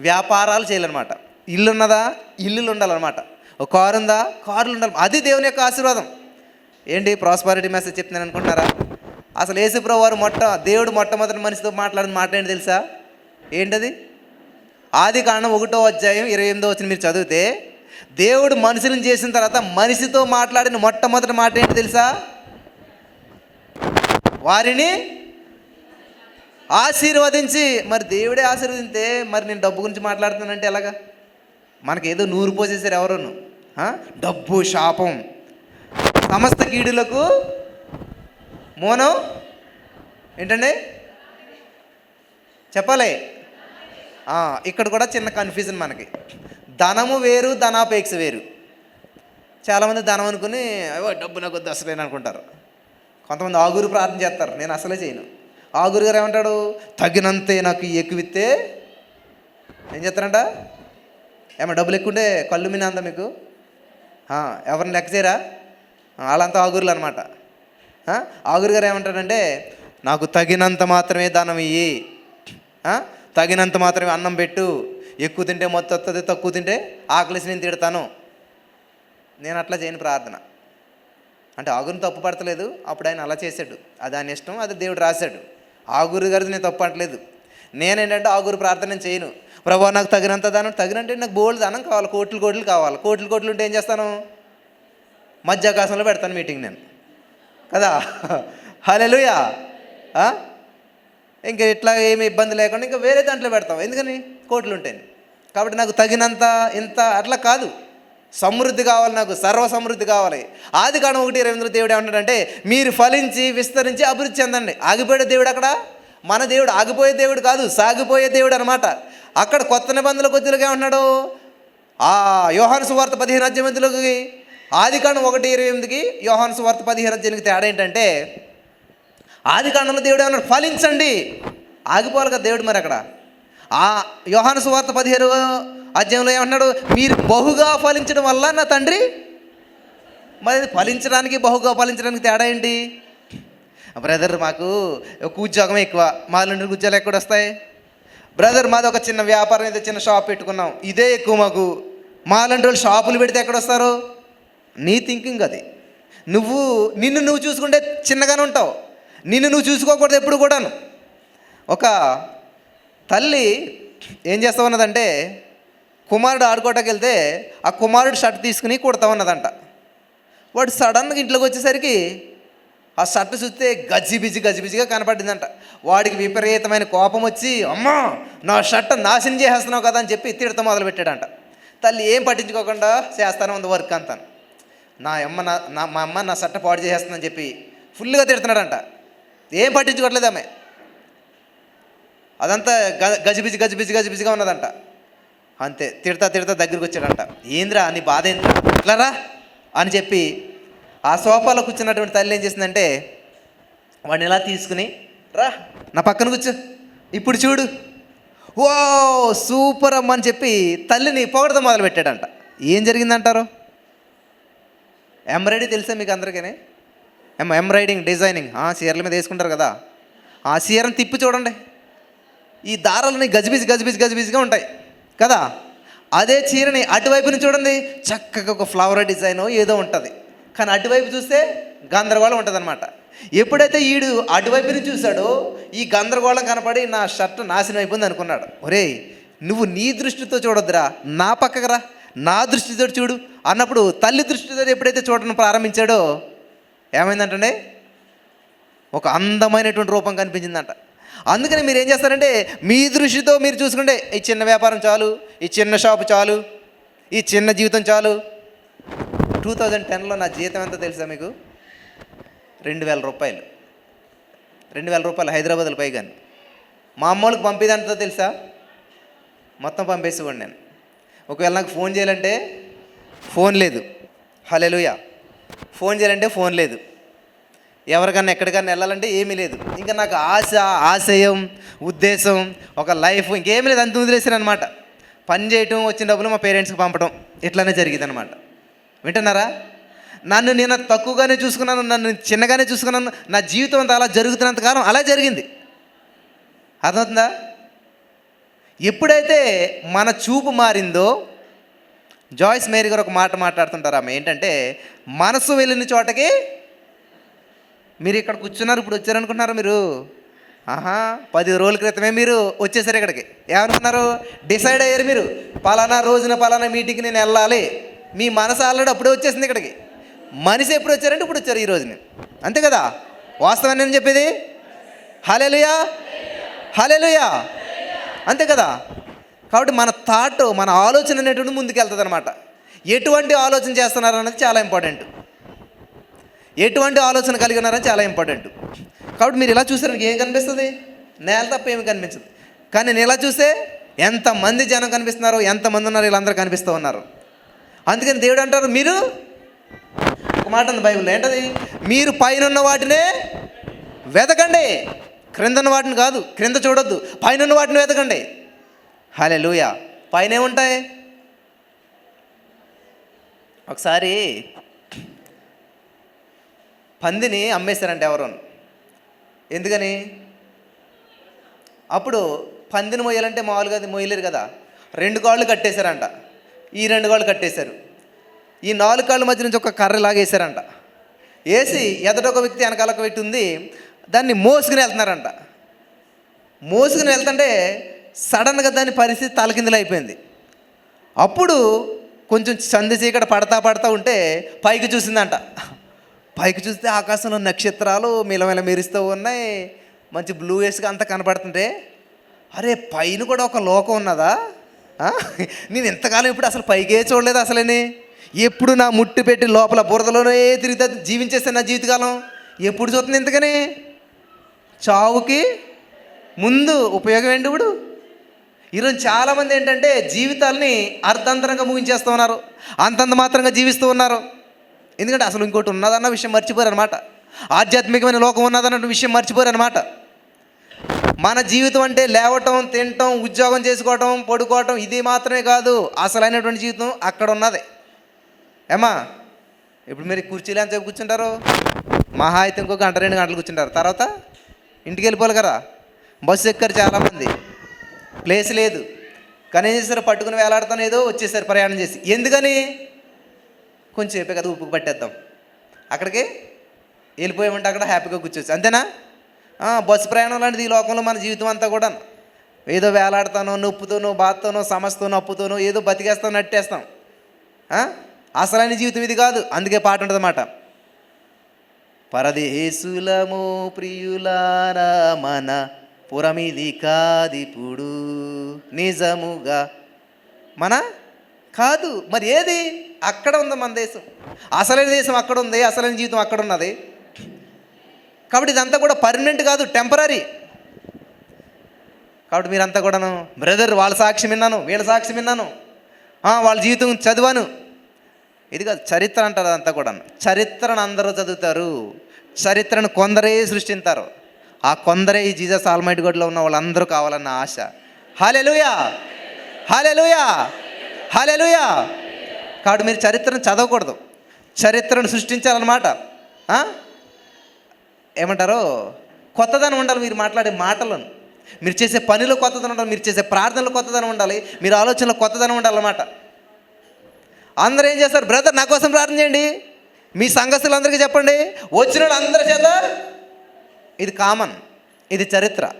వ్యాపారాలు చేయాలన్నమాట. ఇల్లు ఉన్నదా ఇల్లులు ఉండాలన్నమాట. ఒక కారు ఉందా? కారులు ఉండాలి. అది దేవుని యొక్క ఆశీర్వాదం. ఏంటి? ప్రాస్పారిటీ మెసేజ్ చెప్తున్నాను అనుకుంటున్నారా? అసలు యేసుప్రభు వారు మొట్ట దేవుడు మొట్టమొదటి మనిషితో మాట్లాడిన మాట ఏంటి తెలుసా? ఏంటది? ఆది కాండం ఒకటో అధ్యాయం ఇరవై ఎనిమిదో వచ్చిన మీరు చదివితే దేవుడు మనుషులను చేసిన తర్వాత మనిషితో మాట్లాడిన మొట్టమొదటి మాట ఏంటి తెలుసా? వారిని ఆశీర్వదించి మరి దేవుడే ఆశీర్వదింతే మరి నేను డబ్బు గురించి మాట్లాడుతున్నానంటే ఎలాగా? మనకి ఏదో నూరు పోసేసారు ఎవరోను? డబ్బు శాపం. సమస్త కీడులకు మోనం? ఏంటండి? చెప్పాలి. ఇక్కడ కూడా చిన్న కన్ఫ్యూజన్ మనకి. ధనము వేరు ధనాపేక్ష వేరు. చాలామంది ధనం అనుకుని అయ్యో డబ్బు నాకు వద్దు అసలేని అనుకుంటారు. కొంతమంది ఆగురు ప్రార్థన చేస్తారు. నేను అసలే చేయను. ఆగురు గారు ఏమంటాడు? తగినంతే నాకు ఎక్కువిస్తే ఏం చేస్తారంట? ఏమన్నా డబ్బులు ఎక్కువంటే కళ్ళు మీద అందా మీకు. ఎవరిని లెక్క చేయరా? వాళ్ళంతా ఆగురులు అనమాట ఆగురు గారు ఏమంటాడంటే నాకు తగినంత మాత్రమే దానం ఇయ్యి. తగినంత మాత్రమే అన్నం పెట్టు. ఎక్కువ తింటే మొత్తం వస్తుంది తక్కువ తింటే ఆకలిసి నేను తిడతాను. నేను అట్లా చేయను ప్రార్థన. అంటే ఆగురిని తప్పు పడతలేదు. అప్పుడు ఆయన అలా చేశాడు. అది ఆయన ఇష్టం అది దేవుడు రాశాడు. ఆగురు గారిది నేను తప్పు అంటలేదు నేనేంటంటే ఆగురు ప్రార్థన చేయను. ప్రభా నాకు తగినంత దానం తగినంటే నాకు బోల్డ్ దానం కావాలి కోట్లు కోట్లు కావాలి. కోట్లు కోట్లు ఉంటే ఏం చేస్తాను? మధ్యాకాశంలో పెడతాను మీటింగ్ నేను. కదా? హలెలుయా ఇంకా ఇట్లా ఏమి ఇబ్బంది లేకుండా ఇంకా వేరే దాంట్లో పెడతాం. ఎందుకని? కోట్లు ఉంటాయి కాబట్టి నాకు తగినంత ఇంత అట్లా కాదు. సమృద్ధి కావాలి నాకు సర్వ సమృద్ధి కావాలి. ఆది కాలం ఒకటి రవీంద్ర దేవుడు ఏమంటాడంటే మీరు ఫలించి విస్తరించి అభివృద్ధి చెందండి. ఆగిపోయే దేవుడు అక్కడ? మన దేవుడు ఆగిపోయే దేవుడు కాదు సాగిపోయే దేవుడు అనమాట అక్కడ కొత్త నిబంధనల కొద్దిగా ఉన్నాడు ఆ యోహాను సువార్త పదిహేను అధ్యాయంలోకి ఆది కాండం ఒకటి ఇరవై ఎనిమిదికి యోహాను సువార్త పదిహేను అధ్యాయానికి తేడా ఏంటంటే ఆది కాండంలో దేవుడు ఏమన్నాడు? ఫలించండి. ఆగిపోవాలి కదా దేవుడు మరి అక్కడ? ఆ యోహాను సువార్త పదిహేను అధ్యాయంలో ఏమంటున్నాడు? మీరు బహుగా ఫలించడం వల్ల నా తండ్రి? మరి ఫలించడానికి బహుగా ఫలించడానికి తేడా ఏంటి? బ్రదర్ మాకు ఒక ఉద్యోగం ఎక్కువ. మా నుండి ఉద్యోగాలు ఎక్కడ వస్తాయి? బ్రదర్ మాది ఒక చిన్న వ్యాపారం ఏదో చిన్న షాప్ పెట్టుకున్నాం. ఇదే ఎక్కువ మాకు. మాలాంటి వాళ్ళు షాపులు పెడితే ఎక్కడ వస్తారు? నీ థింకింగ్ అది. నువ్వు నిన్ను నువ్వు చూసుకుంటే చిన్నగానే ఉంటావు. నిన్ను నువ్వు చూసుకోకూడదు ఎప్పుడు కూడాను. ఒక తల్లి ఏం చేస్తా ఉన్నదంటే కుమారుడు ఆడుకోవటానికి వెళ్తే ఆ కుమారుడు షర్ట్ తీసుకుని కుడతా ఉన్నదంట. వాడు సడన్గా ఇంట్లోకి వచ్చేసరికి ఆ షర్ట్ చూస్తే గజిబిజి గజిబిజిగా కనపడిందంట. వాడికి విపరీతమైన కోపం వచ్చి అమ్మా నా షర్ట్ నాశనం చేసేస్తున్నావు కదా అని చెప్పి తిడత మొదలుపెట్టాడంట. తల్లి ఏం పట్టించుకోకుండా చేస్తాను ఉంది వర్క్ అంతా నా అమ్మ నా నా మా అమ్మ నా షర్ట్ పాడు చేసేస్తుందని చెప్పి ఫుల్గా తిడుతున్నాడంట. ఏం పట్టించుకోవట్లేదు ఆమె అదంతా గ గజిబిజి గజిబిజి గజిబిజిగా ఉన్నదంట. అంతే తిడతా తిడతా దగ్గరికి వచ్చాడంట. ఏంద్రా నీ బాధ ఏంద్రా? ఇట్లారా అని చెప్పి ఆ సోఫాలో కూర్చున్నటువంటి తల్లి ఏం చేసిందంటే వాడిని ఎలా తీసుకుని రా నా పక్కన కూర్చో. ఇప్పుడు చూడు. ఓ సూపర్ అమ్మ అని చెప్పి తల్లిని పొగడత మొదలుపెట్టాడంట. ఏం జరిగిందంటారు? ఎంబ్రాయిడరీ తెలుసా మీకు అందరికీ ఎం ఎంబ్రాయిడింగ్ డిజైనింగ్ ఆ చీరల మీద వేసుకుంటారు కదా. ఆ చీరను తిప్పి చూడండి. ఈ దారాలని గజిబిజి గజిబిజి గజిబిజిగా ఉంటాయి. కదా? అదే చీరని అటువైపుని చూడండి చక్కగా ఒక ఫ్లవర్ డిజైన్ ఏదో ఉంటుంది. కానీ అటువైపు చూస్తే గందరగోళం ఉంటుంది అనమాట ఎప్పుడైతే ఈడు అటువైపుని చూశాడో ఈ గందరగోళం కనపడి నా షర్ట్ నాశనం అయిపోయింది అనుకున్నాడు. ఒరే నువ్వు నీ దృష్టితో చూడొద్దురా నా పక్కకు రా. నా దృష్టితో చూడు. అన్నప్పుడు తల్లి దృష్టితో ఎప్పుడైతే చూడడం ప్రారంభించాడో ఏమైందంటే ఒక అందమైనటువంటి రూపం కనిపించిందంట. అందుకని మీరు ఏం చేస్తారంటే మీ దృష్టితో మీరు చూసుకుంటే ఈ చిన్న వ్యాపారం చాలు ఈ చిన్న షాపు చాలు ఈ చిన్న జీవితం చాలు. టూ థౌజండ్ టెన్లో నా జీతం ఎంత తెలుసా మీకు? రెండు వేల రూపాయలు. రెండు వేల రూపాయలు హైదరాబాద్లో పైగాని మా అమ్మోళ్ళకి పంపేదంతా తెలుసా? మొత్తం పంపేసేవాడు నేను. ఒకవేళ నాకు ఫోన్ చేయాలంటే ఫోన్ లేదు. హలెలుయా ఫోన్ చేయాలంటే ఫోన్ లేదు. ఎవరికన్నా ఎక్కడికన్నా వెళ్ళాలంటే ఏమీ లేదు. ఇంకా నాకు ఆశ ఆశయం ఉద్దేశం ఒక లైఫ్ ఇంకేమీ లేదు. అంత వదిలేసాను అనమాట పని చేయటం వచ్చిన డబ్బులు మా పేరెంట్స్కి పంపడం ఇట్లానే జరిగింది అనమాట వింటున్నారా? నన్ను నేను తక్కువగానే చూసుకున్నాను నన్ను చిన్నగానే చూసుకున్నాను నా జీవితం అంతా అలా జరుగుతున్నంత కాలం అలా జరిగింది. అర్థమవుతుందా? ఎప్పుడైతే మన చూపు మారిందో జాయిస్ మేరీ గారు ఒక మాట మాట్లాడుతుంటారు ఆమె. ఏంటంటే మనసు వెళ్ళిన చోటకి మీరు ఇక్కడ కూర్చున్నారు ఇప్పుడు వచ్చారనుకుంటున్నారు మీరు? ఆహా పది రోజుల క్రితమే మీరు వచ్చేసారు ఇక్కడికి. ఏమనుకున్నారు? డిసైడ్ అయ్యారు మీరు. పలానా రోజున పలానా మీటింగ్కి నేను వెళ్ళాలి. మీ మనసు ఆల్రెడీ అప్పుడే వచ్చేసింది ఇక్కడికి. మనిషి ఎప్పుడు వచ్చారంటే ఇప్పుడు వచ్చారు ఈ రోజుని. అంతే కదా? వాస్తవం నేను చెప్పేది? హలెలుయా హలెలుయా అంతే కదా? కాబట్టి మన థాట్ మన ఆలోచన అనేటువంటి ముందుకు వెళ్తుంది అనమాట ఎటువంటి ఆలోచన చేస్తున్నారు అన్నది చాలా ఇంపార్టెంట్ ఎటువంటి ఆలోచన కలిగి ఉన్నారని చాలా ఇంపార్టెంట్. కాబట్టి మీరు ఇలా చూసారు ఏం కనిపిస్తుంది? నేల తప్ప ఏమి కనిపించదు. కానీ నేను ఇలా చూస్తే ఎంతమంది జనం కనిపిస్తున్నారు ఎంతమంది ఉన్నారు వీళ్ళందరూ కనిపిస్తూ ఉన్నారు. అందుకని దేవుడు అంటారు మీరు ఒక మాట ఉంది బైబిల్ ఏంటది? మీరు పైన ఉన్న వాటినే వెతకండి క్రింద ఉన్న వాటిని కాదు క్రింద చూడొద్దు. పైన ఉన్న వాటిని వెతకండి హలే లూయా పైన ఏముంటాయి? ఒకసారి పందిని అమ్మేశారంట ఎవరు. ఎందుకని? అప్పుడు పందిని మొయ్యాలంటే మామూలుగా అది మొయ్యలేరు కదా. రెండు కాళ్ళు కట్టేశారంట. ఈ రెండు కాళ్ళు కట్టేశారు. ఈ నాలుగు కాళ్ళ మధ్య నుంచి ఒక కర్ర లాగేశారంట. వేసి ఎదట ఒక వ్యక్తి వెనకాల ఒక వ్యక్తి ఉంది. దాన్ని మోసుకుని వెళ్తున్నారంట. మోసుకుని వెళ్తుంటే సడన్గా దాని పరిస్థితి తలకిందులు అయిపోయింది. అప్పుడు కొంచెం సంధి చీకట పడతా పడతా ఉంటే పైకి చూసిందంట. పైకి చూస్తే ఆకాశంలో నక్షత్రాలు మిలమిల మెరుస్తూ ఉన్నాయి. మంచి బ్లూ వేస్గా అంతా కనపడుతుంటే అరే పైన కూడా ఒక లోకం ఉన్నదా? నేను ఎంతకాలం ఇప్పుడు అసలు పైకే చూడలేదు అసలేని. ఎప్పుడు నా ముట్టు పెట్టి లోపల బురదలోనే తిరిగితే జీవించేస్తాను నా జీవితకాలం? ఎప్పుడు చూస్తుంది ఎందుకని చావుకి ముందు ఉపయోగం ఏంటి ఇప్పుడు? ఈరోజు చాలామంది ఏంటంటే జీవితాల్ని అర్ధాంతరంగా ముగించేస్తూ ఉన్నారు. అంతంత మాత్రంగా జీవిస్తూ ఉన్నారు. ఎందుకంటే అసలు ఇంకోటి ఉన్నదన్న విషయం మర్చిపోరు అనమాట ఆధ్యాత్మికమైన లోకం ఉన్నదన్న విషయం మర్చిపోరు అనమాట మన జీవితం అంటే లేవటం తినటం ఉద్యోగం చేసుకోవటం పడుకోవటం ఇది మాత్రమే కాదు అసలైనటువంటి జీవితం అక్కడ ఉన్నది. ఏమా ఇప్పుడు మీరు కుర్చీలు ఎంతసేపు కూర్చుంటారు? మహా అయితే ఇంకో గంట రెండు గంటలు కూర్చుంటారు. తర్వాత ఇంటికి వెళ్ళిపోవాలి కదా? బస్సు ఎక్కారు చాలామంది. ప్లేస్ లేదు. కనీసం పట్టుకుని వేలాడుతాను ఏదో వచ్చేసారు ప్రయాణం చేసి. ఎందుకని? కొంచెం సేపే కదా ఉప్పు పట్టేద్దాం. అక్కడికి వెళ్ళిపోయామంటే అక్కడ హ్యాపీగా కూర్చోవచ్చు. అంతేనా? బస్సు ప్రయాణం లాంటిది ఈ లోకంలో మన జీవితం అంతా కూడా ఏదో వేలాడతానో నొప్పుతోనో బాధతోనో సమస్యతోనో అప్పుతోనో ఏదో బతికేస్తాం నట్టేస్తాం. అసలైన జీవితం ఇది కాదు. అందుకే పాట ఉంటుందన్నమాట. పరదేశులము ప్రియులారా మన పురమిది కాదిప్పుడు నిజముగా. మన? కాదు. మరి ఏది? అక్కడ ఉంది మన దేశం. అసలైన దేశం అక్కడ ఉంది అసలైన జీవితం అక్కడ ఉన్నది. కాబట్టి ఇదంతా కూడా పర్మనెంట్ కాదు టెంపరీ కాబట్టి మీరంతా కూడాను బ్రదర్ వాళ్ళ సాక్ష్యం విన్నాను వీళ్ళ సాక్ష్యం విన్నాను. వాళ్ళ జీవితం చదివాను. ఇది కాదు చరిత్ర అంటారు అదంతా కూడా చరిత్రను అందరూ చదువుతారు. చరిత్రను కొందరే సృష్టింతారు. ఆ కొందరే ఈ జీజస్ ఆల్మైట్ గడ్లో ఉన్న వాళ్ళందరూ కావాలన్న ఆశ. హాలెలుయా! హాలెలుయా! హాలెలుయా! కాబట్టి మీరు చరిత్రను చదవకూడదు. చరిత్రను సృష్టించాలన్నమాట. ఏమంటారు? కొత్తదనం ఉండాలి మీరు మాట్లాడే మాటలను. మీరు చేసే పనిలో కొత్తదనం ఉండాలి మీరు చేసే ప్రార్థనలో కొత్తదనం ఉండాలి మీరు ఆలోచనలో కొత్తదనం ఉండాలన్నమాట. అందరూ ఏం చేస్తారు? బ్రదర్ నా కోసం ప్రార్థన చేయండి. మీ సంఘస్థులందరికీ చెప్పండి. వచ్చిన అందరి చేత ఇది కామన్ ఇది చరిత్ర.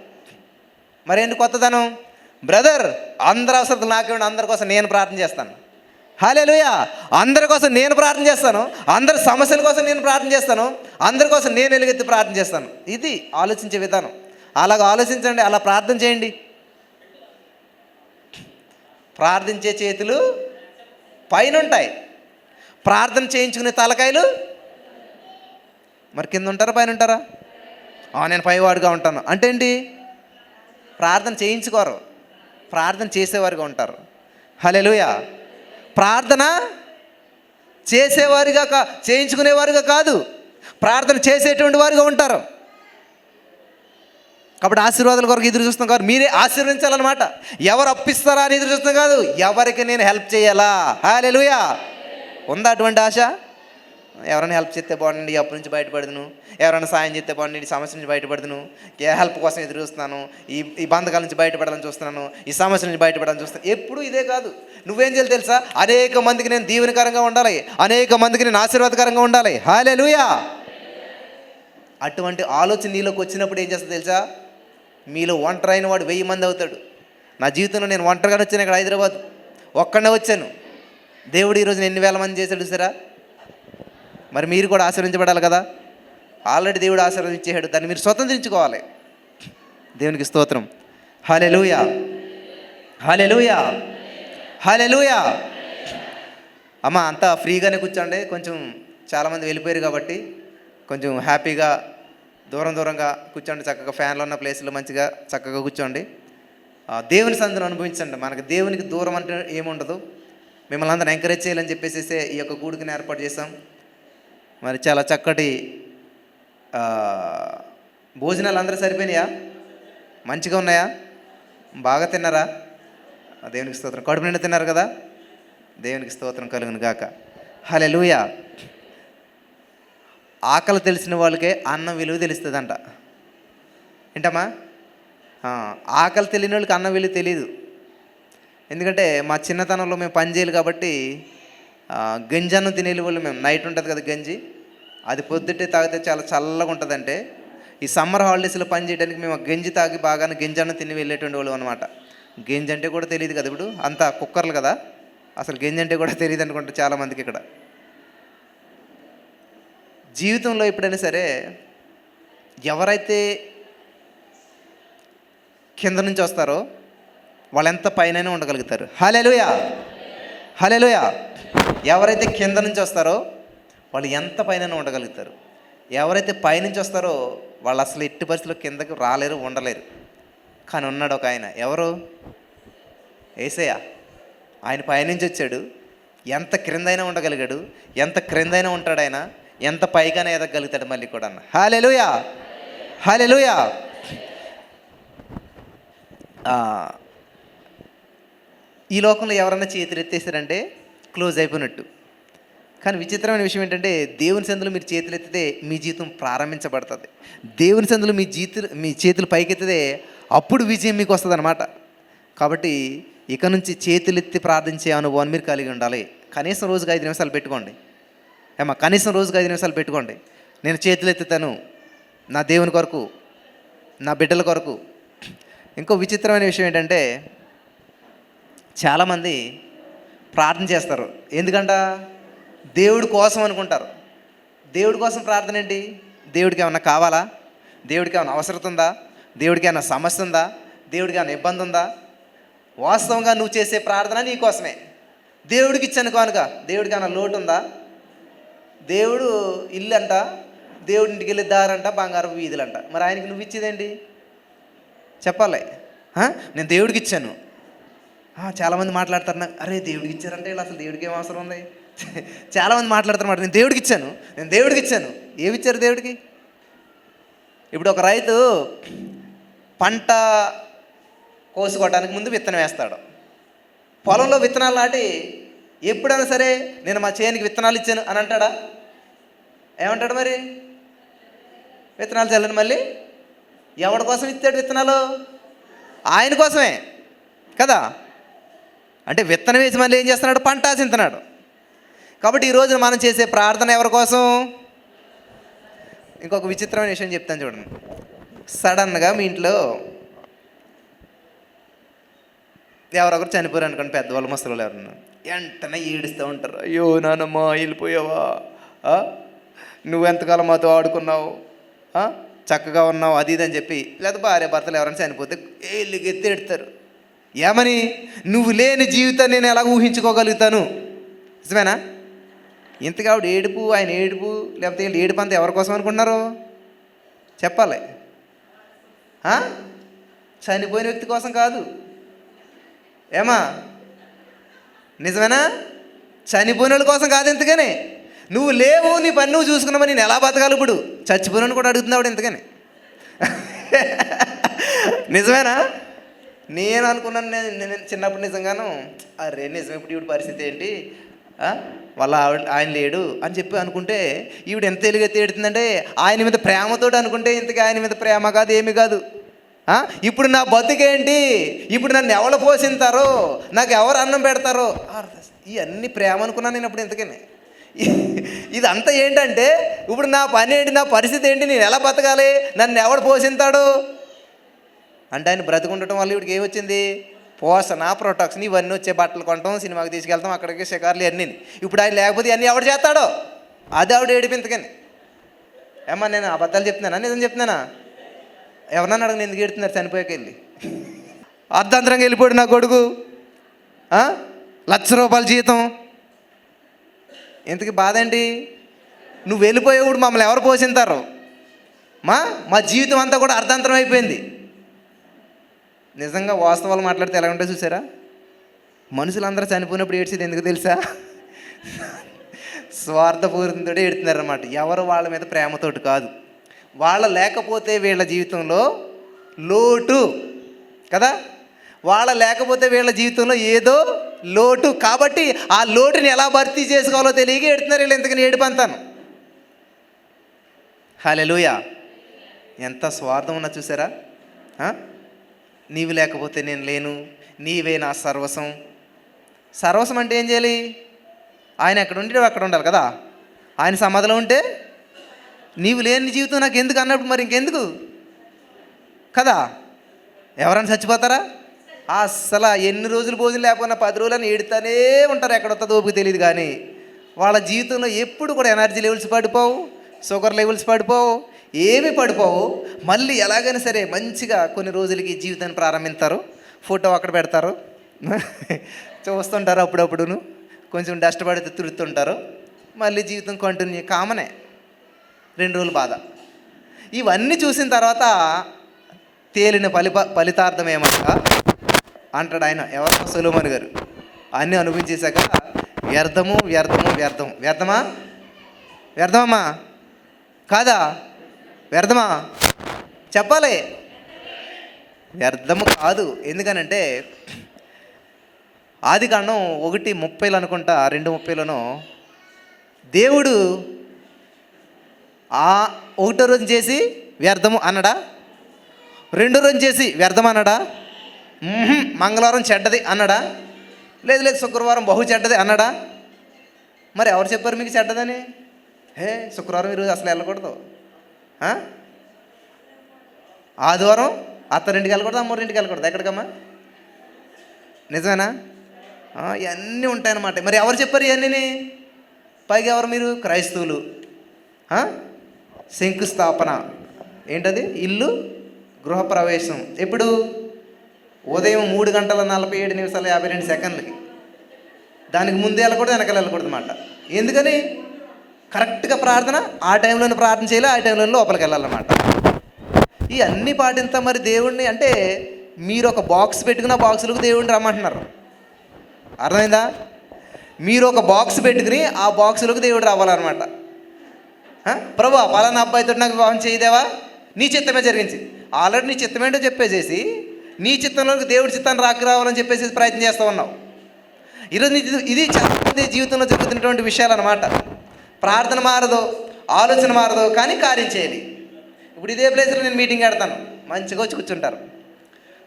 మరేంటి కొత్తదనం? బ్రదర్ అందరు అవసరం నాకేమండి అందరి కోసం నేను ప్రార్థన చేస్తాను. హాలేలుయా. అందరి కోసం నేను ప్రార్థన చేస్తాను. అందరి సమస్యల కోసం నేను ప్రార్థన చేస్తాను. అందరి కోసం నేను ఎలుగెత్తి ప్రార్థన చేస్తాను. ఇది ఆలోచించే విధానం. అలాగ ఆలోచించండి అలా ప్రార్థన చేయండి. ప్రార్థించే చేతులు పైన ఉంటాయి ప్రార్థన చేయించుకునే తలకాయలు మరి కింద ఉంటారా పైన ఉంటారా నేను పైవాడుగా ఉంటాను. అంటే ఏంటి? ప్రార్థన చేయించుకోరు. ప్రార్థన చేసేవారుగా ఉంటారు. హలెలుయా. ప్రార్థన చేసేవారిగా కా చేయించుకునేవారుగా కాదు. ప్రార్థన చేసేటువంటి వారుగా ఉంటారు. కాబట్టి ఆశీర్వాదాల కొరకు ఎదురు చూస్తున్నాం కాదు మీరే ఆశీర్వదించాలన్నమాట. ఎవరు అప్పిస్తారా అని ఎదురు చూస్తున్నాం కాదు. ఎవరికి నేను హెల్ప్ చేయాలా? హాలెలుయా. ఉందా అటువంటి ఆశ? ఎవరైనా హెల్ప్ చేస్తే బాగుండండి ఈ అప్పు నుంచి బయటపడదును. ఎవరైనా సాయం చేస్తే బాగుండండి ఈ సమస్య నుంచి బయటపడదును. ఏ హెల్ప్ కోసం ఎదురు చూస్తున్నాను ఈ ఈ బంధకాల నుంచి బయటపడాలని చూస్తున్నాను ఈ సమస్య నుంచి బయటపడాలని చూస్తున్నాను. ఎప్పుడు ఇదే కాదు. నువ్వేం చేయాలి తెలుసా? అనేక మందికి నేను దీవెనకరంగా ఉండాలి. అనేక మందికి నేను ఆశీర్వాదకరంగా ఉండాలి. హాలే అటువంటి ఆలోచన నీలోకి వచ్చినప్పుడు ఏం చేస్తా తెలుసా? మీలో ఒంటరైన వాడు వెయ్యి మంది అవుతాడు. నా జీవితంలో నేను ఒంటరిగానే వచ్చాను ఇక్కడ హైదరాబాద్. ఒక్కడే వచ్చాను. దేవుడు ఈరోజు ఎన్ని వేల మంది చేశాడు సరా మరి మీరు కూడా ఆశీర్వించబడాలి కదా? ఆల్రెడీ దేవుడు ఆశీర్వదించేశాడు. దాన్ని మీరు స్వతంత్రించుకోవాలి. దేవునికి స్తోత్రం. హాలెలుయా హాలెలుయా హాలెలుయా అమ్మ అంతా ఫ్రీగానే కూర్చోండి. కొంచెం చాలామంది వెళ్ళిపోయారు కాబట్టి కొంచెం హ్యాపీగా దూరం దూరంగా కూర్చోండి. చక్కగా ఫ్యాన్లో ఉన్న ప్లేస్లో మంచిగా చక్కగా కూర్చోండి. ఆ, దేవుని సందును అనుభవించండి. మనకు దేవునికి దూరం అంటే ఏముండదు. మిమ్మల్ని అందరిని ఎంకరేజ్ చేయాలని చెప్పేసి ఈ యొక్క కూడికని ఏర్పాటు చేసాం మరి చాలా చక్కటి భోజనాలు అందరూ సరిపోయినాయా? మంచిగా ఉన్నాయా? బాగా తిన్నారా? దేవునికి స్తోత్రం. కడుపు నిండా తిన్నారు కదా? దేవునికి స్తోత్రం కలుగును గాక. హలే లూయా ఆకలి తెలిసిన వాళ్ళకే అన్నం విలువ తెలుస్తుందంట. ఏంటమ్మా? ఆకలి తెలియని వాళ్ళకి అన్నం విలువ తెలియదు ఎందుకంటే మా చిన్నతనంలో మేము పని చేయాలి కాబట్టి గంజి అన్నం తినేళ్ళు వాళ్ళు మేము. నైట్ ఉంటుంది కదా గంజి. అది పొద్దుటే తాగితే చాలా చల్లగా ఉంటుందంటే ఈ సమ్మర్ హాలిడేస్లో పని చేయడానికి మేము గంజి తాగి బాగానే గంజి తిని వెళ్ళేటువంటి వాళ్ళు అనమాట గంజి అంటే కూడా తెలియదు కదా ఇప్పుడు అంతా కుక్కర్లు కదా అసలు గంజి అంటే కూడా తెలియదు అనుకుంటా చాలామందికి ఇక్కడ. జీవితంలో ఎప్పుడైనా సరే ఎవరైతే కింద నుంచి వస్తారో వాళ్ళు ఎంత పైన ఉండగలుగుతారు. హలెలుయా హలెలుయా ఎవరైతే కింద నుంచి వస్తారో వాళ్ళు ఎంత పైన ఉండగలుగుతారు. ఎవరైతే పైనుంచి వస్తారో వాళ్ళు అసలు ఎట్టి పరిస్థితుల్లో కిందకి రాలేరు ఉండలేరు. కానీ ఉన్నాడు ఒక ఆయన. ఎవరు? ఏసయ్య. ఆయన పైనుంచి వచ్చాడు. ఎంత క్రిందైనా ఉండగలిగాడు. ఎంత క్రిందైనా ఉంటాడు ఆయన. ఎంత పైగానే ఎదగలుగుతాడు మళ్ళీ కూడా అన్న. హాలెలుయా హాలెలుయా ఈ లోకంలో ఎవరన్నా చేతులు ఎత్తేసారంటే క్లోజ్ అయిపోయినట్టు. కానీ విచిత్రమైన విషయం ఏంటంటే దేవుని సందులో మీరు చేతులు ఎత్తితే మీ జీవితం ప్రారంభించబడుతుంది. దేవుని సందులో మీ జీతులు మీ చేతులు పైకెత్తితే అప్పుడు విజయం మీకు వస్తుంది అనమాట కాబట్టి ఇక నుంచి చేతులు ఎత్తి ప్రార్థించే అనుభవాన్ని మీరు కలిగి ఉండాలి. కనీసం రోజుకి ఐదు నిమిషాలు పెట్టుకోండి. ఏమా కనీసం రోజుకి ఐదు నిమిషాలు పెట్టుకోండి. నేను చేతులు ఎత్తుతాను నా దేవుని కొరకు నా బిడ్డల కొరకు. ఇంకో విచిత్రమైన విషయం ఏంటంటే చాలామంది ప్రార్థన చేస్తారు. ఎందుకంట? దేవుడి కోసం అనుకుంటారు. దేవుడి కోసం ప్రార్థన ఏంటి? దేవుడికి ఏమన్నా కావాలా? దేవుడికి ఏమైనా అవసరం ఉందా? దేవుడికి ఏమైనా సమస్య ఉందా? దేవుడికి ఏమైనా ఇబ్బంది ఉందా? వాస్తవంగా నువ్వు చేసే ప్రార్థన నీ కోసమే. దేవుడికి ఇచ్చాను కానుక దేవుడికి ఏమైనా లోటు ఉందా? దేవుడు ఇల్లు అంట దేవుడి ఇంటికి వెళ్ళి దారంట బంగారు వీధులంట. మరి ఆయనకి నువ్వు ఇచ్చేదేంటి చెప్పాలి. నేను దేవుడికి ఇచ్చాను. చాలామంది మాట్లాడతారు నాకు అరే దేవుడికి ఇచ్చారంటే ఇలా అసలు దేవుడికి ఏం అవసరం ఉంది? చాలామంది మాట్లాడతారు నేను దేవుడికి ఇచ్చాను నేను దేవుడికి ఇచ్చాను. ఏమి ఇచ్చారు దేవుడికి? ఇప్పుడు ఒక రైతు పంట కోసుకోవడానికి ముందు విత్తనం వేస్తాడు. పొలంలో విత్తనాలు నాటి ఎప్పుడైనా సరే నేను మా చేనికి విత్తనాలు ఇచ్చాను అని అంటాడా? ఏమంటాడు మరి? విత్తనాలు చల్లని మళ్ళీ? ఎవడి కోసం ఇచ్చాడు విత్తనాలు? ఆయన కోసమే కదా? అంటే విత్తనం వేసి మళ్ళీ ఏం చేస్తున్నాడు? పంట చింతనాడు కాబట్టి ఈ మనం చేసే ప్రార్థన ఎవరి కోసం? ఇంకొక విచిత్రమైన విషయం చెప్తాను చూడండి. సడన్గా మీ ఇంట్లో ఎవరొకరు చనిపోయారు అనుకోండి పెద్దవాళ్ళు ముసలు ఎవరన్నా. వెంటనే ఏడుస్తూ ఉంటారు. అయ్యో నానమ్మ వెళ్ళిపోయావా? నువ్వెంతకాలం నువ్వు మాతో ఆడుకున్నావు? చక్కగా ఉన్నావు అది ఇది అని చెప్పి లేదా భార్య భర్తలు ఎవరైనా చనిపోతే ఎత్తి ఎడతారు ఏమని? నువ్వు లేని జీవితాన్ని నేను ఎలా ఊహించుకోగలుగుతాను? నిజమేనా? ఇంతగా ఆవిడ ఏడుపు ఆయన ఏడుపు లేకపోతే వీళ్ళు ఏడుపు అంతా ఎవరి కోసం అనుకుంటున్నారు? చెప్పాలి. చనిపోయిన వ్యక్తి కోసం కాదు. ఏమా? నిజమేనా? చనిపోయిన వాళ్ళ కోసం కాదు ఎంతగానే నువ్వు లేవు నీ పని నువ్వు చూసుకున్నామని నేను ఎలా బతకాలి ఇప్పుడు? చచ్చిపోయిన కూడా అడుగుతున్నావు ఇంతకని. నిజమేనా? నేను అనుకున్నాను నేను చిన్నప్పుడు నిజంగాను అరే నిజం ఇప్పుడు ఇప్పుడు పరిస్థితి ఏంటి? వాళ్ళ ఆవిడ ఆయన లేడు అని చెప్పి అనుకుంటే ఈవిడ ఎంత ఎలుగెత్తి ఏడుతుందంటే ఆయన మీద ప్రేమతో అనుకుంటే ఇంతకీ ఆయన మీద ప్రేమ కాదు ఏమి కాదు. ఇప్పుడు నా బతుకేంటి? ఇప్పుడు నన్ను ఎవరు పోషింతారో? నాకు ఎవరు అన్నం పెడతారో? ఇవన్నీ ప్రేమ అనుకున్నాను నేను ఇప్పుడు ఇంతకనే. ఇదంతా ఏంటంటే ఇప్పుడు నా పని ఏంటి నా పరిస్థితి ఏంటి నేను ఎలా బతకాలి? నన్ను ఎవడు పోషింతాడు? అంటే ఆయన బ్రతుకుండటం వల్ల ఇవిడికి ఏమొచ్చింది పోసన ప్రొటక్షన్ ఇవన్నీ వచ్చే బట్టలు కొంటాం సినిమాకి తీసుకెళ్తాం అక్కడికి షికార్లు అన్నీ ఇప్పుడు ఆయన లేకపోతే ఇవన్నీ ఎవడు చేస్తాడో? అది ఆవిడ ఏడిపింతకని ఏమ్మా నేను అబద్ధాలు చెప్తున్నానా? నిజం చెప్తున్నానా? ఎవరన్నా అడగని ఎందుకు ఏడుతున్నారు? చనిపోయాక వెళ్ళి అర్ధాంతరంగా వెళ్ళిపోయాడు నా కొడుకు. లక్ష రూపాయల జీతం. ఇంతకి బాధ ఏంటి? నువ్వు వెళ్ళిపోయేప్పుడు మమ్మల్ని ఎవరు పోషింతారు మా మా జీవితం అంతా కూడా అర్ధాంతరం అయిపోయింది. నిజంగా వాస్తవాలు మాట్లాడితే ఎలా ఉంటాయి చూసారా? మనుషులందరూ చనిపోయినప్పుడు ఏడ్చేది ఎందుకు తెలుసా? స్వార్థపూరితంతో ఏడుతున్నారనమాట ఎవరు వాళ్ళ మీద ప్రేమతోటి కాదు. వాళ్ళ లేకపోతే వీళ్ళ జీవితంలో లోటు. కదా? వాళ్ళ లేకపోతే వీళ్ళ జీవితంలో ఏదో లోటు. కాబట్టి ఆ లోటుని ఎలా భర్తీ చేసుకోవాలో తెలియక ఏడుతున్నారు వీళ్ళు. ఎందుకని ఏడిపంతాను హలెలుయా ఎంత స్వార్థం ఉన్నా చూసారా? నీవు లేకపోతే నేను లేను. నీవే నా సర్వసం సర్వసం అంటే ఏం చేయాలి? ఆయన ఎక్కడ ఉంటే అక్కడ ఉండాలి కదా. ఆయన సమాధిలో ఉంటే నీవు లేని జీవితం నాకు ఎందుకు అన్నప్పుడు మరి ఇంకెందుకు? కదా? ఎవరైనా చచ్చిపోతారా? అస్సలు ఎన్ని రోజులు భోజనం లేకపోయినా పది రోజులని ఏడుతానే ఉంటారు. ఎక్కడ వస్తుందో ఓపిక తెలియదు కానీ వాళ్ళ జీవితంలో ఎప్పుడు కూడా ఎనర్జీ లెవెల్స్ పడిపోవు షుగర్ లెవెల్స్ పడిపోవు ఏమి పడిపోవు. మళ్ళీ ఎలాగైనా సరే మంచిగా కొన్ని రోజులకి జీవితాన్ని ప్రారంభిస్తారు ఫోటో అక్కడ పెడతారు. చూస్తుంటారు అప్పుడప్పుడును. కొంచెం డస్ట్ పడితే తుడుతుంటారు మళ్ళీ జీవితం కంటిన్యూ కామనే. రెండు రోజులు బాధ. ఇవన్నీ చూసిన తర్వాత తేలిన ఫలిప ఫలితార్థం ఏమనగా అంటాడు ఆయన ఎవరు సులోమన్ గారు. అన్నీ అనుభవించేశాక వ్యర్థము వ్యర్థము వ్యర్థం వ్యర్థమా? వ్యర్థమమ్మా? కాదా? వ్యర్థమా? చెప్పాలి. వ్యర్థము కాదు. ఎందుకనంటే ఆది కాండం ఒకటి ముప్పైలు అనుకుంటా రెండు ముప్పైలోనో దేవుడు ఆ ఒకటో రోజు చేసి వ్యర్థము అన్నడా? రెండో రోజు చేసి వ్యర్థం అన్నడా? మంగళవారం చెడ్డది అన్నడా? లేదు లేదు శుక్రవారం బహు చెడ్డది అన్నడా? మరి ఎవరు చెప్పారు మీకు చెడ్డదని? హే శుక్రవారం ఈరోజు అసలు వెళ్ళకూడదు. ఆదివారం అత్తరింటికి వెళ్ళకూడదు అమ్మోరింటికి వెళ్ళకూడదు ఎక్కడికమ్మా? నిజమేనా? ఇవన్నీ ఉంటాయన్నమాట. మరి ఎవరు చెప్పారు ఇవన్నీ పైగా ఎవరు మీరు? క్రైస్తవులు. శంకుస్థాపన. ఏంటది? ఇల్లు గృహప్రవేశం ఎప్పుడు? ఉదయం మూడు గంటల నలభై ఏడు నిమిషాల యాభై రెండు సెకండ్లకి. దానికి ముందు వెళ్ళకూడదు వెనకాల వెళ్ళకూడదు అన్నమాట. ఎందుకని? కరెక్ట్గా ప్రార్థన ఆ టైంలోనే ప్రార్థన చేయాలి ఆ టైంలో లోపలికి వెళ్ళాలన్నమాట. ఈ అన్ని పాటింత మరి దేవుణ్ణి అంటే మీరు ఒక బాక్స్ పెట్టుకున్న బాక్సులకు దేవుడిని రమ్మంటున్నారు. అర్థమైందా? మీరు ఒక బాక్స్ పెట్టుకుని ఆ బాక్సులకు దేవుడు రావాలన్నమాట. ప్రభు పలానా అబ్బాయితో నాకు వివాహం చేయదేవా? నీ చిత్తమే జరిగించి ఆల్రెడీ నీ చిత్తమేంటో చెప్పేసేసి నీ చిత్తంలోకి దేవుడి చిత్తాన్ని రాకు రావాలని చెప్పేసి ప్రయత్నం చేస్తూ ఉన్నావు. ఈరోజు ఇది చాలామంది జీవితంలో జరుగుతున్నటువంటి విషయాలు అనమాట ప్రార్థన మారదు ఆలోచన మారదు కానీ కార్యం చేయాలి ఇప్పుడు ఇదే ప్లేస్లో నేను మీటింగ్ పెడతాను. మంచిగా వచ్చి కూర్చుంటారు.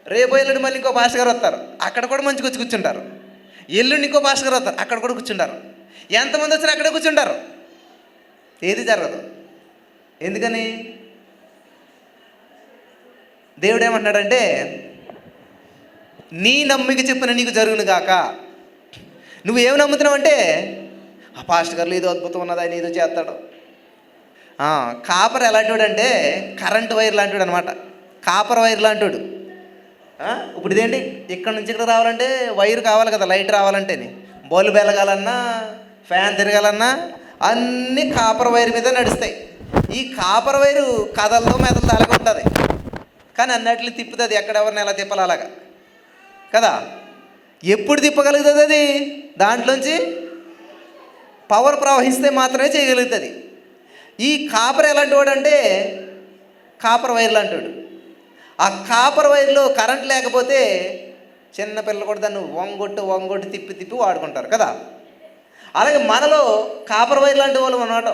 రేపు ఎల్లుండి మళ్ళీ ఇంకో భాష గారు వస్తారు. అక్కడ కూడా మంచిగా వచ్చి కూర్చుంటారు. ఎల్లుండి ఇంకో భాష గారు వస్తారు. అక్కడ కూడా కూర్చుంటారు. ఎంతమంది వచ్చినా అక్కడే కూర్చుంటారు. ఏది జరగదు. ఎందుకని? దేవుడు ఏమంటున్నాడంటే నీ నమ్మిక చెప్పిన నీకు జరుగును గాక. నువ్వు ఏమి నమ్ముతున్నావు అంటే ఆ పాస్ట్ గారు ఏదో అద్భుతం ఉన్నది ఆయన ఏదో చేస్తాడు. కాపర్ ఎలాంటివాడు అంటే కరెంట్ వైర్ లాంటివాడు అనమాట కాపర్ వైర్ లాంటివాడు. ఇప్పుడు ఇదేంటి? ఇక్కడ నుంచి ఇక్కడ రావాలంటే వైర్ కావాలి కదా లైట్ రావాలంటేనే. బల్బు వెలగాలన్నా ఫ్యాన్ తిరగాలన్నా అన్నీ కాపర్ వైర్ మీద నడుస్తాయి. ఈ కాపర్ వైరు కథలతో మెదలతో అలాగే ఉంటుంది. కానీ అన్నట్లు తిప్పుతుంది ఎక్కడెవరిని ఎలా తిప్పాలి అలాగా. కదా? ఎప్పుడు తిప్పగలుగుతుంది అది? దాంట్లోంచి పవర్ ప్రవహిస్తే మాత్రమే చేయగలుగుతుంది. ఈ కాపర్ ఎలాంటి వాడు అంటే కాపర్ వైర్ లాంటి వాడు. ఆ కాపర్ వైర్లో కరెంట్ లేకపోతే చిన్న పిల్లలు కూడా దాన్ని వంగొట్టు వంగొట్టు తిప్పి తిప్పి వాడుకుంటారు కదా. అలాగే మనలో కాపర్ వైర్ లాంటి వాళ్ళు అనమాట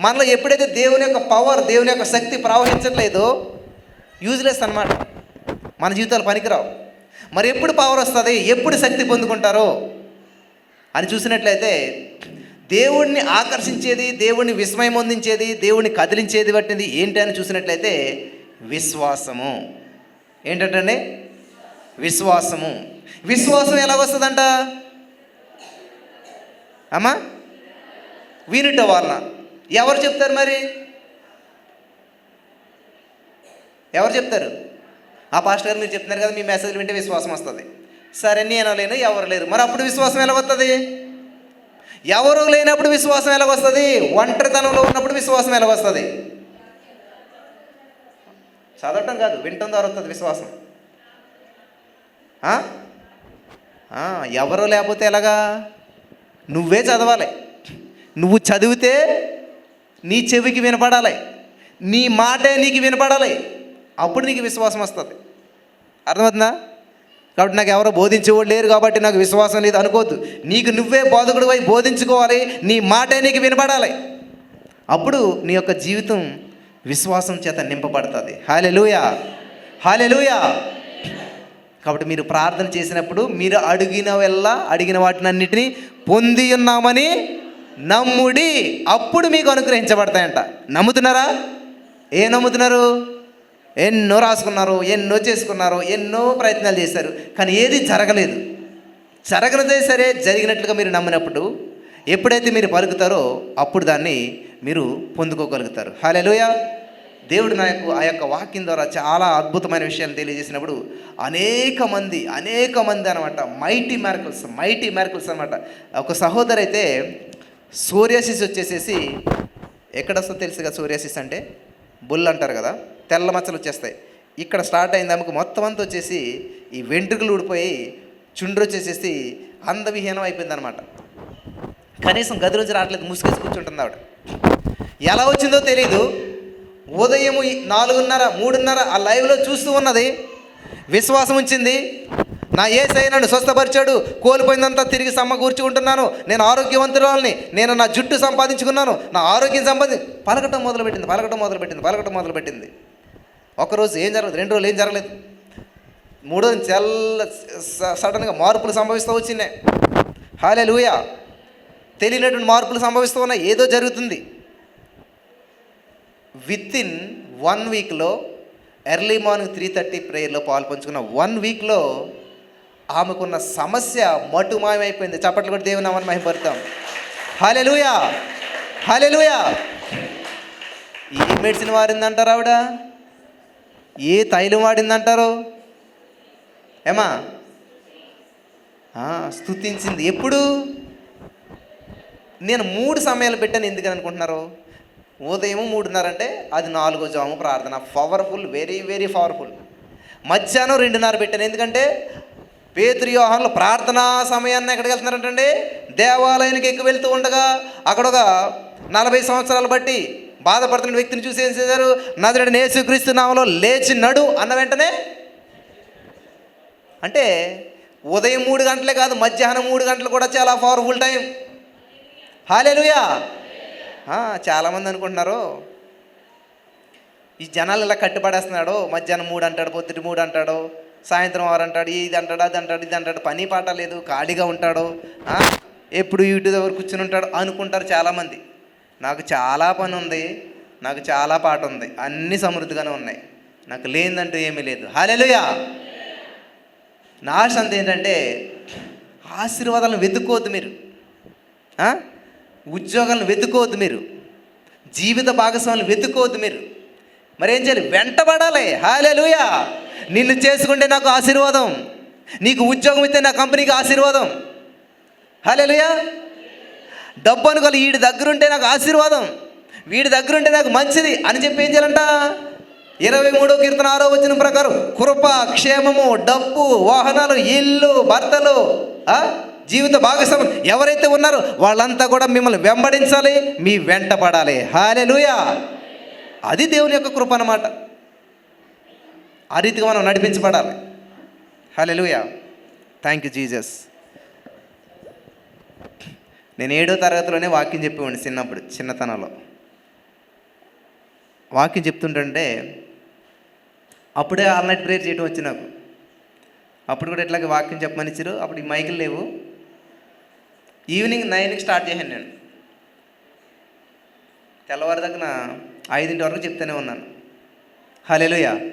మనలో ఎప్పుడైతే దేవుని యొక్క పవర్ దేవుని యొక్క శక్తి ప్రవహించట్లేదో యూజ్లెస్ అన్నమాట. మన జీవితాలు పనికిరావు. మరి ఎప్పుడు పవర్ వస్తుంది? ఎప్పుడు శక్తి పొందుకుంటారో అని చూసినట్లయితే దేవుణ్ణి ఆకర్షించేది దేవుణ్ణి విస్మయం అందించేది దేవుణ్ణి కదిలించేది పట్టింది ఏంటి అని చూసినట్లయితే విశ్వాసము. ఏంటంటే విశ్వాసము. విశ్వాసం ఎలా వస్తుందంట? అమ్మా? వినుట వలన. ఎవరు చెప్తారు మరి? ఎవరు చెప్తారు? ఆ పాస్టర్ గారు మీరు చెప్తున్నారు కదా మీ మెసేజ్ వింటే విశ్వాసం వస్తుంది. సరే నేను లేను ఎవరు లేరు. మరి అప్పుడు విశ్వాసం ఎలా వస్తుంది ఎవరు లేనప్పుడు విశ్వాసం ఎలా వస్తుంది? ఒంటరితనంలో ఉన్నప్పుడు విశ్వాసం ఎలా వస్తుంది? చదవటం కాదు వినటం ద్వారా వస్తుంది విశ్వాసం. ఎవరు లేకపోతే ఎలాగా? నువ్వే చదవాలి. నువ్వు చదివితే నీ చెవికి వినపడాలి. నీ మాటే నీకు వినపడాలి. అప్పుడు నీకు విశ్వాసం వస్తుంది. అర్థమవుతుందా? కాబట్టి నాకు ఎవరో బోధించేవాడు లేరు కాబట్టి నాకు విశ్వాసం లేదు. అనుకోవద్దు. నీకు నువ్వే బోధకుడు అయి బోధించుకోవాలి. నీ మాటే నీకు వినపడాలి. అప్పుడు నీ యొక్క జీవితం విశ్వాసం చేత నింపబడుతుంది. హాలెలుయా హాలెలుయా కాబట్టి మీరు ప్రార్థన చేసినప్పుడు మీరు అడిగిన వెళ్ళ అడిగిన వాటిని అన్నిటినీ పొంది ఉన్నామని నమ్ముడి అప్పుడు మీకు అనుగ్రహించబడతాయంట. నమ్ముతున్నారా? ఏ నమ్ముతున్నారు? ఎన్నో రాసుకున్నారు ఎన్నో చేసుకున్నారు ఎన్నో ప్రయత్నాలు చేశారు కానీ ఏది జరగలేదు. జరగనదే సరే జరిగినట్లుగా మీరు నమ్మినప్పుడు ఎప్పుడైతే మీరు పలుకుతారో అప్పుడు దాన్ని మీరు పొందుకోగలుగుతారు. హాలెలుయ దేవుడు నాకు ఆ యొక్క వాక్యం ద్వారా చాలా అద్భుతమైన విషయాలు తెలియజేసినప్పుడు అనేక మంది అనేక మంది అనమాట మైటీ మ్యారకల్స్ మైటీ మ్యారకల్స్ అనమాట ఒక సహోదరు అయితే సూర్యాసిస్ వచ్చేసేసి ఎక్కడ వస్తుందో తెలుసు కదా అంటే? బుల్ అంటారు కదా? తెల్ల మచ్చలు వచ్చేస్తాయి. ఇక్కడ స్టార్ట్ అయిన ఆమెకు మొత్తం అంతా వచ్చేసి ఈ వెంట్రుకలు ఊడిపోయి చుండ్రు వచ్చేసేసి అందవిహీనం అయిపోయింది అనమాట కనీసం గది నుంచి రావట్లేదు ముసుగేసి కూర్చుంటుంది ఆవిడ. ఎలా వచ్చిందో తెలియదు ఉదయం నాలుగున్నర మూడున్నర ఆ లైవ్లో చూస్తూ ఉన్నది. విశ్వాసం ఉంచింది. నా ఏసై నన్ను స్వస్థపరిచాడు. కోల్పోయిందంతా తిరిగి సమకూర్చుకుంటున్నాను నేను ఆరోగ్యవంతురాలని. నేను నా జుట్టు సంపాదించుకున్నాను. నా ఆరోగ్యం సంపాది పలకటం మొదలుపెట్టింది పలకటం మొదలుపెట్టింది పలకటం మొదలుపెట్టింది. ఒకరోజు ఏం జరగలేదు రెండు రోజులు ఏం జరగలేదు. మూడో చల్ల స- సడన్గా మార్పులు సంభవిస్తూ వచ్చినాయి. హాలే లూయా తెలియనటువంటి మార్పులు సంభవిస్తూ ఉన్నాయి ఏదో జరుగుతుంది. విత్ ఇన్ వన్ వీక్లో ఎర్లీ మార్నింగ్ త్రీ థర్టీ ప్రేయర్లో పాలు పంచుకున్న వన్ వీక్లో ఆమెకున్న సమస్య మటుమాయమైపోయింది చప్పట్లు కూడా దేవుని నామని మహిమపడతాం హాలే లూయా ఏ మెడిసిన్ వారిందంటారు ఆవిడ? ఏ తైలం వాడిందంటారు? ఏమా? స్తుతించింది. ఎప్పుడు? నేను మూడు సమయాలు పెట్టాను ఎందుకని అనుకుంటున్నారు? ఉదయం మూడున్నర అంటే అది నాలుగో జాము ప్రార్థన. పవర్ఫుల్ వెరీ వెరీ పవర్ఫుల్ మధ్యాహ్నం రెండున్నర పెట్టాను. ఎందుకంటే పేతురు యోహాన్లో ప్రార్థనా సమయాన్ని ఎక్కడికి వెళ్తున్నారంటండి? దేవాలయానికి ఎక్కువ వెళ్తూ ఉండగా అక్కడ ఒక నలభై సంవత్సరాలు బట్టి బాధపడుతున్న వ్యక్తిని చూసి ఏం చేశారు? నదుడు నేసుక్రీస్తు నామలో లేచి నడు అన్న వెంటనే అంటే ఉదయం మూడు గంటలే కాదు మధ్యాహ్నం మూడు గంటలు కూడా చాలా పవర్ఫుల్ టైం హాలేలుయా చాలామంది అనుకుంటున్నారు ఈ జనాలు ఇలా కట్టుపడేస్తున్నాడు మధ్యాహ్నం మూడు అంటాడు పొద్దుటి మూడు అంటాడు సాయంత్రం ఆరు అంటాడు ఇది అంటాడు అది అంటాడు ఇది అంటాడు పని పాట లేదు ఖాళీగా ఉంటాడు ఎప్పుడు యూట్యూబ్ దగ్గర కూర్చుని ఉంటాడు అనుకుంటారు చాలామంది. నాకు చాలా పని ఉంది నాకు చాలా పాట ఉంది అన్నీ సమృద్ధిగానే ఉన్నాయి. నాకు లేనిదంటూ ఏమీ లేదు. హాలెలుయా నా ఆశ అంత ఏంటంటే ఆశీర్వాదాలను వెతుక్కోవద్దు మీరు. ఉద్యోగాలను వెతుక్కోవద్దు మీరు. జీవిత భాగస్వాములు వెతుక్కోవద్దు మీరు. మరి ఏం చేయాలి? వెంటబడాలి. హాలెలుయా నిన్ను చేసుకుంటే నాకు ఆశీర్వాదం. నీకు ఉద్యోగం ఇస్తే నా కంపెనీకి ఆశీర్వాదం. హాలెలుయా డబ్బు అనుకోవాలి వీడి దగ్గరుంటే నాకు ఆశీర్వాదం. వీడి దగ్గరుంటే నాకు మంచిది అని చెప్పి ఏం చేయాలంట? ఇరవై మూడో కీర్తన ఆరో వచ్చిన ప్రకారం కృప క్షేమము డబ్బు వాహనాలు ఇల్లు భర్తలు జీవిత భాగస్వామి ఎవరైతే ఉన్నారో వాళ్ళంతా కూడా మిమ్మల్ని వెంబడించాలి మీ వెంట పడాలి. హాలెలుయా అది దేవుని యొక్క కృప అనమాట ఆ రీతిగా మనం నడిపించబడాలి. హాలెలుయా థ్యాంక్ యూ జీజస్ నేను ఏడో తరగతిలోనే వాక్యం చెప్పేవాడిని చిన్నప్పుడు చిన్నతనంలో. వాక్యం చెప్తుంటుంటే అప్పుడే ఆల్ నైట్ ప్రేయర్ చేయడం వచ్చి నాకు. అప్పుడు కూడా ఇట్లాగే వాక్యం చెప్పమని ఇచ్చారు అప్పుడు ఈ మైకులు లేవు. ఈవినింగ్ నైన్కి స్టార్ట్ చేశాను నేను. తెల్లవారి దగ్గర ఐదింటి వరకు చెప్తూనే ఉన్నాను. హలెలుయ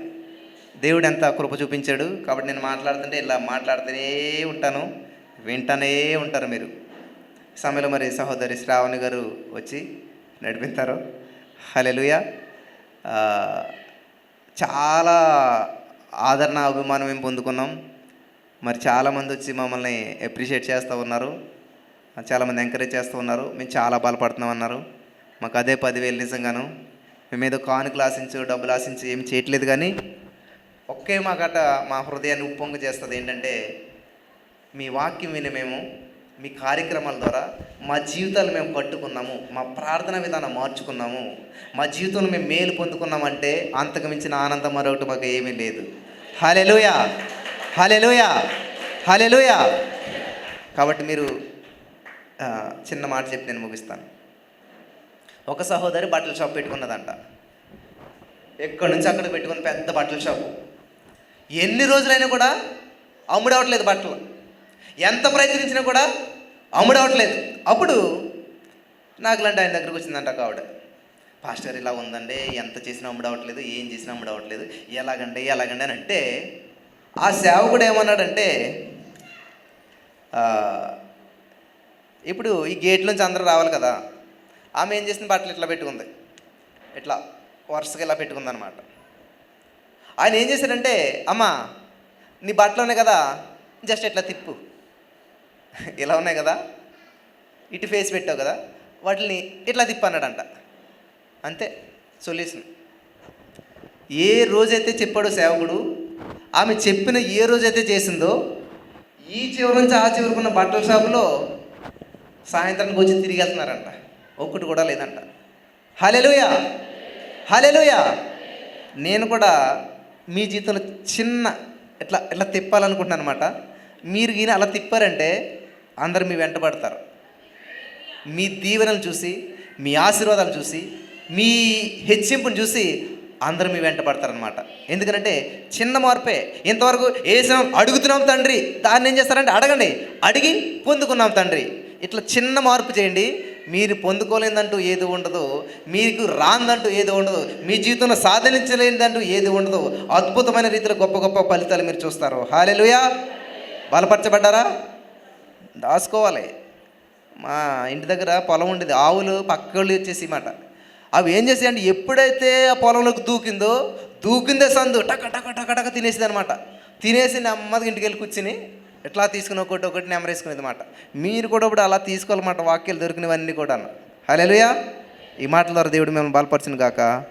దేవుడు ఎంత కృప చూపించాడు. కాబట్టి నేను మాట్లాడుతుంటే ఇలా మాట్లాడుతూనే ఉంటాను వింటూనే ఉంటారు మీరు. సమయంలో మరి సహోదరి శ్రావణి గారు వచ్చి నడిపిస్తారు హలెలుయ చాలా ఆదరణ అభిమానం మేము పొందుకున్నాం. మరి చాలామంది వచ్చి మమ్మల్ని అప్రిషియేట్ చేస్తూ ఉన్నారు. చాలామంది ఎంకరేజ్ చేస్తూ ఉన్నారు. మేము చాలా బలపడుతున్నాం అన్నారు. మాకు అదే పదివేలు నిజంగాను. మేము ఏదో కానుకలు ఆశించు డబ్బులు ఆశించి ఏం చేయట్లేదు కానీ ఒకే మాకట మా హృదయాన్ని ఉప్పొంగ చేస్తుంది ఏంటంటే మీ వాక్యం విని మేము. మీ కార్యక్రమాల ద్వారా మా జీవితాలు మేము కట్టుకున్నాము మా ప్రార్థన విధానం మార్చుకున్నాము. మా జీవితంలో మేము మేలు పొందుకున్నామంటే అంతకు మించిన ఆనందం మరొకటి మాకు ఏమీ లేదు. హలెలుయా హలెలుయా హలెలుయా కాబట్టి మీరు చిన్న మాట చెప్పి నేను ముగిస్తాను. ఒక సహోదరి బట్టల షాప్ పెట్టుకున్నదంట. ఎక్కడి నుంచి అక్కడ పెట్టుకుని పెద్ద బట్టల షాపు. ఎన్ని రోజులైనా కూడా అమ్ముడవట్లేదు బట్టలు. ఎంత ప్రయత్నించినా కూడా అమ్ముడవట్లేదు అప్పుడు నాకు లాంటి ఆయన దగ్గరకు వచ్చిందంట ఒక ఆవిడ. పాస్టర్ ఇలా ఉందండి. ఎంత చేసినా అమ్ముడవట్లేదు ఏం చేసినా అమ్ముడవట్లేదు ఎలాగండి ఎలాగండి అని అంటే ఆ సేవకుడు ఏమన్నాడంటే ఇప్పుడు ఈ గేట్ నుంచి అందరూ రావాలి కదా. ఆమె ఏం చేసిన బట్టలు ఇట్లా పెట్టుకుంది. ఇట్లా వరుసగా ఇలా పెట్టుకుంది అనమాట ఆయన ఏం చేశాడంటే అమ్మా నీ బట్టలోనే కదా. జస్ట్ ఇట్లా తిప్పు. ఇలా ఉన్నాయి కదా? ఇటు ఫేస్ పెట్టావు కదా? వాటిని ఇట్లా తిప్పన్నాడంట. అంతే. సొల్యూషన్. ఏ రోజైతే చెప్పాడో సేవకుడు ఆమె చెప్పిన ఏ రోజైతే చేసిందో ఈ చివరి నుంచి ఆ చివరికి ఉన్న బట్టల షాపులో సాయంత్రానికి వచ్చి తిరిగి వెళ్తున్నారంట ఒక్కటి కూడా లేదంట. హలెలుయా హలెలుయా నేను కూడా మీ జీవితంలో చిన్న ఇట్లా ఇట్లా తిప్పాలనుకుంటున్నాను అనమాట మీరు ఈయన అలా తిప్పారంటే అందరు మీ వెంట పడతారు. మీ దీవెనలు చూసి మీ ఆశీర్వాదాలు చూసి మీ హెచ్చింపుని చూసి అందరూ మీ వెంట పడతారనమాట ఎందుకంటే చిన్న మార్పే. ఇంతవరకు వేసినాం అడుగుతున్నాం తండ్రి దాన్ని ఏం చేస్తారంటే అడగండి. అడిగి పొందుకున్నాం తండ్రి. ఇట్లా చిన్న మార్పు చేయండి. మీరు పొందుకోలేదంటూ ఏది ఉండదు. మీకు రాందంటూ ఏది ఉండదు. మీ జీవితంలో సాధించలేనిదంటూ ఏది ఉండదు. అద్భుతమైన రీతిలో గొప్ప గొప్ప ఫలితాలు మీరు చూస్తారు. హాలెలుయా! బలపరచబడ్డారా? దాచుకోవాలి. మా ఇంటి దగ్గర పొలం ఉండేది. ఆవులు పక్కళ్ళు వచ్చేసి మాట. అవి ఏం చేసాయంటే ఎప్పుడైతే ఆ పొలంలోకి దూకిందో దూకిందే సందు టక టక టక టక తినేసింది అనమాట. తినేసి నెమ్మదిగా ఇంటికి వెళ్ళి కూర్చుని ఎట్లా తీసుకుని ఒకటి ఒకటి నెమరేసుకునేది మాట. మీరు కూడా ఇప్పుడు అలా తీసుకోవాలన్నమాట. వాక్యాలు దొరికినవన్నీ కూడా హలోయా ఈ మాటల ద్వారా దేవుడు మిమ్మల్ని బలపరిచిన కాక